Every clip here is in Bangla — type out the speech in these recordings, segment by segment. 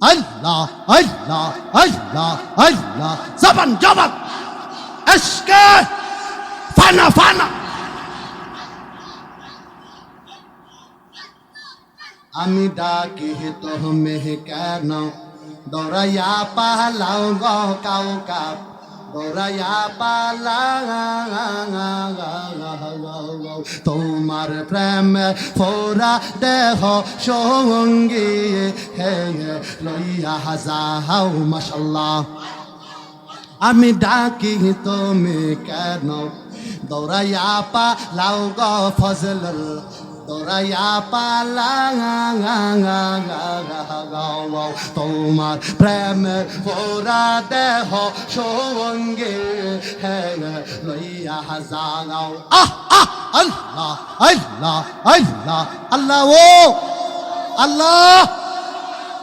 আল্লাহ আল্লাহ আল্লাহ আল্লাহ জবান জবান এসকে ফানা ফানা আমি ডাকি তোহমে কেন দৌড়াইয়া পালাও গ কাউ কাপ তোমার প্রেম ফোরা দেহ সঙ্গী হে লইয়া হাও মশাল্লাহ। আমি ডাকি তুমি কেন দৌড়াইয়া পা লাউ গ ফজল। দৌড়াইয়া পালাও তোমার প্রেমের পোরা দেহ সঙ্গে লইয়া যাও আহ আহ, আল্লাহ আল্লাহ আল্লাহ আল্লাহ ও। আল্লাহ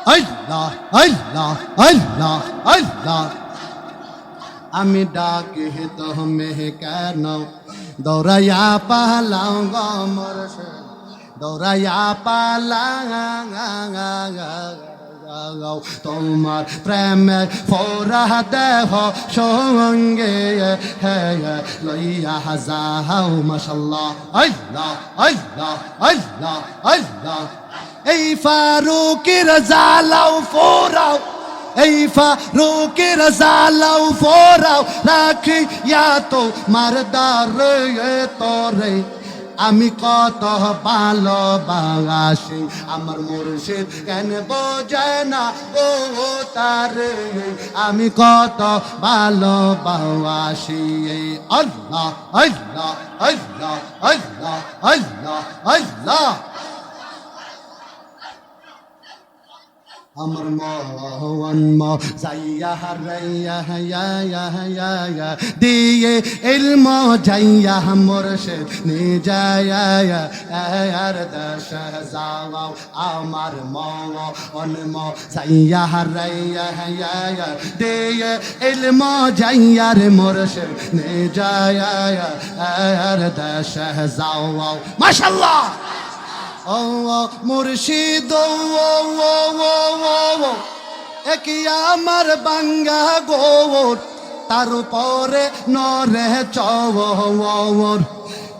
আল্লাহ আল্লাহ আল্লাহ আল্লাহ। আমি ডাকি তোমে কেন? দৌড়াইয়া পালাও গমর দৌড়াইয়া পালাও তোমার প্রেমের ফোরা দেহ সঙ্গে লইয়া যাও মাসাল্লাহ আল্লাহ আল্লাহ আল্লাহ আল্লাহ। এই ফারুকের জালাও ফোরাও। এই ফারুকের জালাও ফোরাও রাখি, ইয়া তো মারদার তোরে আমি কত ভালোবাসি, আমার মুর্শিদ কেন বোঝে না, ও তার। আমি কত ভালোবাসি আল্লাহ আল্লাহ আল্লাহ আল্লাহ আল্লাহ আল্লাহ। আমার মন যাইয়া হারাইয়া হাইয়া হাইয়া হাইয়া দিয়ে ইলম যাইয়া মুর্শিদ নি যাইয়া আর দশ যাও আমার মন ম যাইয়া হারাইয়া হাইয়া দিয়ে ইলম যাইয়া রে মুর্শিদ নি যাইয়া আর দশ যাও মাশাআল্লাহ ও মুর্শিদ একই আমার বাঙ্গা গোর তার উপরে নরে চর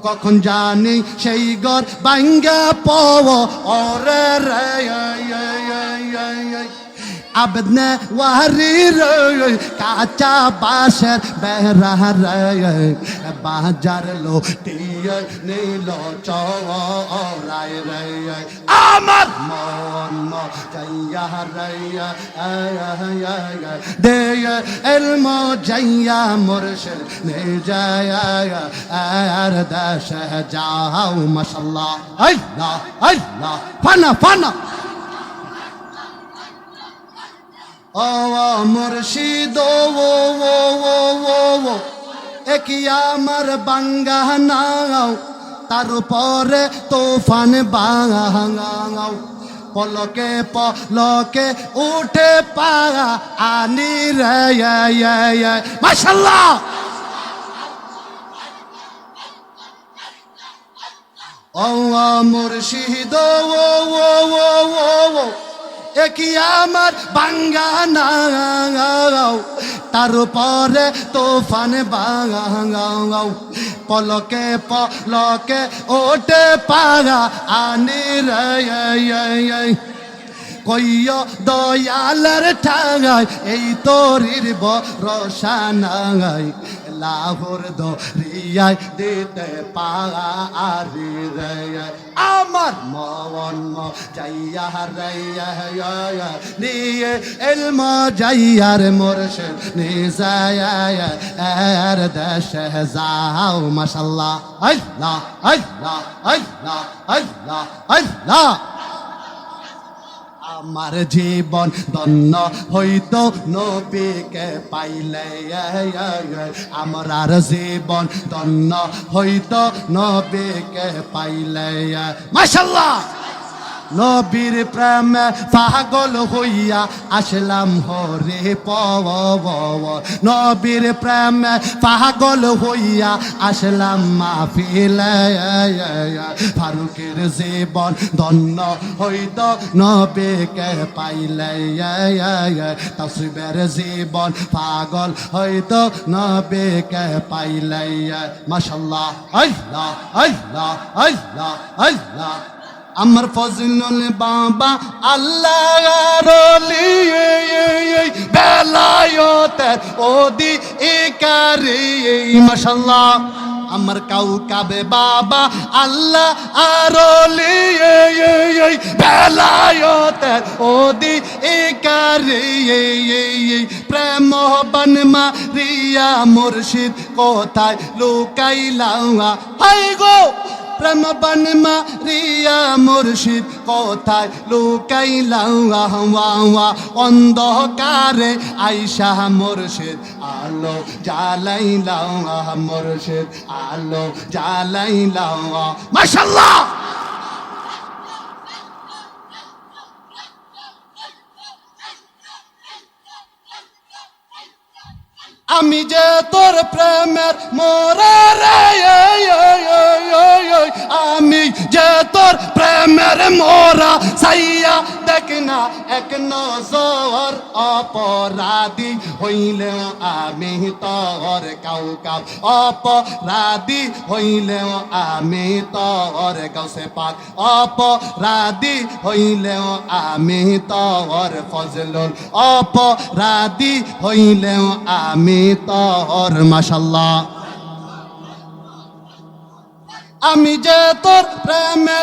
কখন জানি সেই গর বাঙ্গা পব ওরে রে আবেদনে ওয়ারি রে কাঁচা বাসের বেহরা রে বাজার লো টিয়ে নীল চরাই রে আমার মন যাইয়া রাইয়া দে এলম যাইয়া মুর্শিদ নে যায়া আর দাস যাও মাশাল্লাহ। আল্লাহ আল্লাহ ফানা ফানা। ও মুর্শিদ, ও ও ও ও একই আমার বাঙ্গা নাও, তার উপরে তোফান বাঙাও পলকে পলকে উঠে পাগা আনি রে মাশাল্লাহ! ও মুর্শিদ ও ও ও ও। একই আমার বাঙ্গা নাও তার পরে তোফান বাঙাও পলকে পলকে ওটে পাগা আনি রে কইয় দয়ালের ঠাঙাই এই তরির বরসা নাঙাই লাহোর দরিয়ায় দিতে পারি আমার মন যাইয়া রাইয়া নিয়ে এলম যাইয়ার মোরশে নিজায়া আর দেশ যাও, মাশাল্লাহ। আল্লাহ আল্লাহ আল্লাহ আল্লাহ আল্লাহ। আমার জীবন ধন্য হইতো নবীকে পাইলে আমার আর জীবন ধন্য হইতো নবীকে পাইলে মাশাল্লাহ নবীর প্রেমে পাগল হইয়া আসলাম হরে পব নবীর প্রেমে পাগল হইয়া আসলাম মাহফিলে, ফারুকের জীবন ধন্য হইত নবীকে পাইলে তসবির জীবন পাগল হইত নবীকে পাইলে। মাশাল্লাহ, আল্লাহ আল্লাহ আল্লাহ আল্লাহ। আমার ফজলুল বাবা আল্লাহ বেলায়তের ওদি একারে মাশাল্লাহ আমার কাউ কাবে বাবা আল্লাহ আরলি বেলায়তের ওদি একারে। প্রেম বন মারিয়া মুর্শিদ কোথায় লুকাইলা হাই গো! প্রেম বন মারিয়া মুর্শিদ কোথায়? লুকাইলা অন্ধকারে আইসা মুর্শিদ আলো জ্বালাইলা মুর্শিদ আলো জ্বালাইলা মাশাল্লাহ আমি যে তোর প্রেমের মোরা রে আমি যে তোর প্রেমের মোরা সাইয়া দেখ না এক নজর অপরাধী হইলে আমি তোর কাউ কাউ অপরাধী হইলে আমি তোর গৌসে পাক অপরাধী হইলে আমি তোর ফজলুল। অপরাধী হইলে আমি তোর মাশাল্লাহ। আমি যে তোর প্রেমের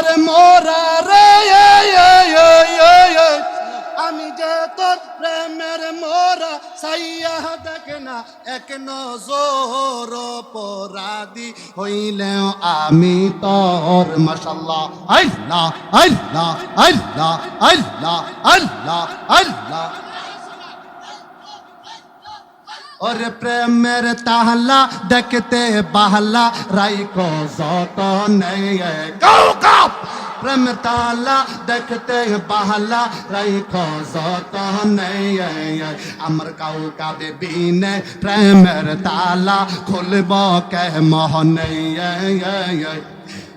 এক নজর পরাদি হইলে আমি তোর মাশাল্লাহ আল্লাহ আল্লাহ আল্লাহ আল্লাহ আল্লাহ আল্লাহ। ওরে প্রেমের তাহলা দেখতে বাহলা রাইকো যত নেই কাপ প্রেম তালা দেখতে বাহলা রাইকো যত নেই আমার কাউ কাবে বিনে প্রেমের তালা খুলব কে মোহ নেই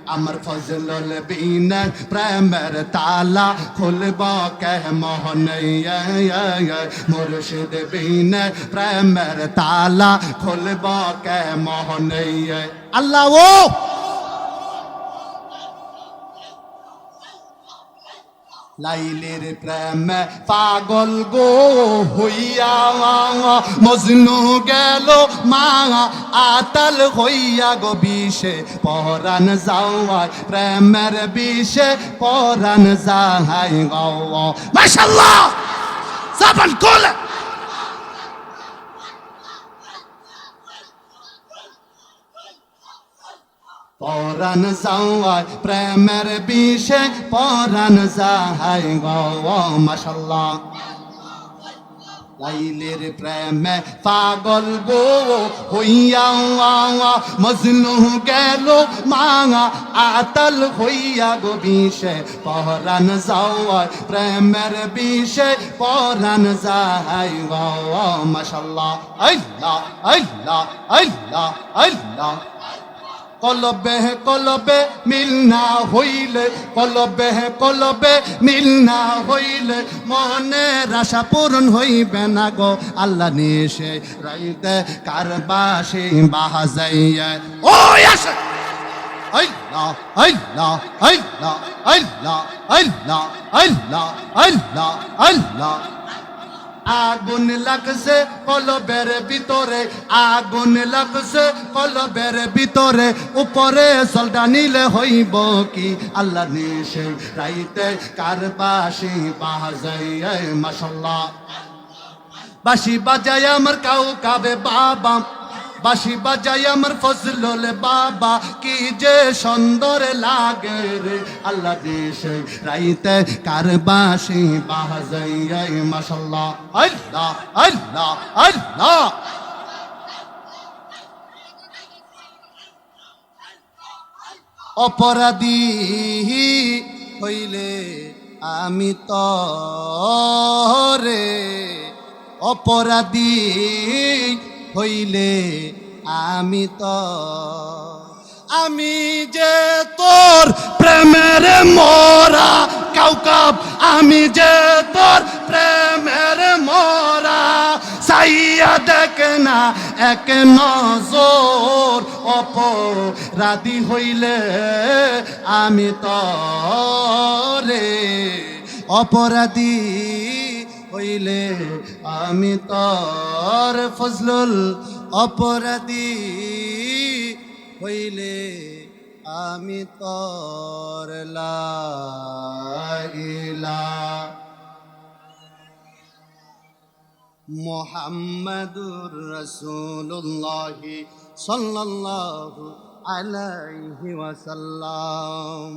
আমার ফজলুল বিন প্রেমের তালা খুলব কে মোহন মুর্শিদ বিন প্রেমের তালা খুলব কে মোহন আল্লাহ ও লাইলের প্রেম পাগল গো হইয়া মজনু গেল মা। আতাল হইয়া গো বিষে, পরাণ যাওয়ায় প্রেমের বিষে, পরাণ যাহাই গো মাশাল্লাহ সাবান কোলে পরান যাওয়ায়, প্রেমের বিষে পরান যাহাই গো মাশাল্লাহ লাইলের প্রেমে পাগল গো হইয়া মজনু গেল মাঙা আতল হইয়া গো বিষে পরান যাওয়ায়, প্রেমের বিষে পরান যাহাই গো মাশাল্লাহ আল্লাহ আল্লাহ আল্লাহ আল্লাহ। কলবে হে কলবে মিল না হইলে, কলবে হে কলবে মিল না হইলে মনে রাশা পূরণ হইবে না গো। আল্লাহ নিশে রাইতে কারবাসে বাহা যাইয়া ও আসে। আল্লাহ আল্লাহ আল্লাহ আল্লাহ আল্লাহ আল্লাহ আল্লাহ Allah. আগুন লাগছে কলবের ভিতরে, আগুন লাগছে কলবের ভিতরে। উপরে সলটা নিলে হইব কি? আল্লাহ নিশে রাইতে কার বাসি বাজাই বাসি বাজায় আমার কাউ কাবে বাবা। বাসি বাজাই আমার ফজলুল বাবা। কি যে সুন্দর লাগে রে, আল্লাহ দেশে রাইতে কার বাসি বাজাই মাশাল্লাহ আল্লাহ আল্লাহ আল্লাহ। অপরাধী হইলে আমি তরে, অপরাধী হইলে আমি তো, আমি যে তোর প্রেমের মরা কাউকাব আমি যে তোর প্রেমের মরা সাইয়া দেখ না এক নজর, অপরাধী হইলে আমি তরে অপরাধী হইলে আমি তর ফজলুল অপরাধী হইলে আমি তর লাইলা মোহাম্মদুর রসুল্লাহ সাল্লাল্লাহু আলাইহি ওয়াসাল্লাম।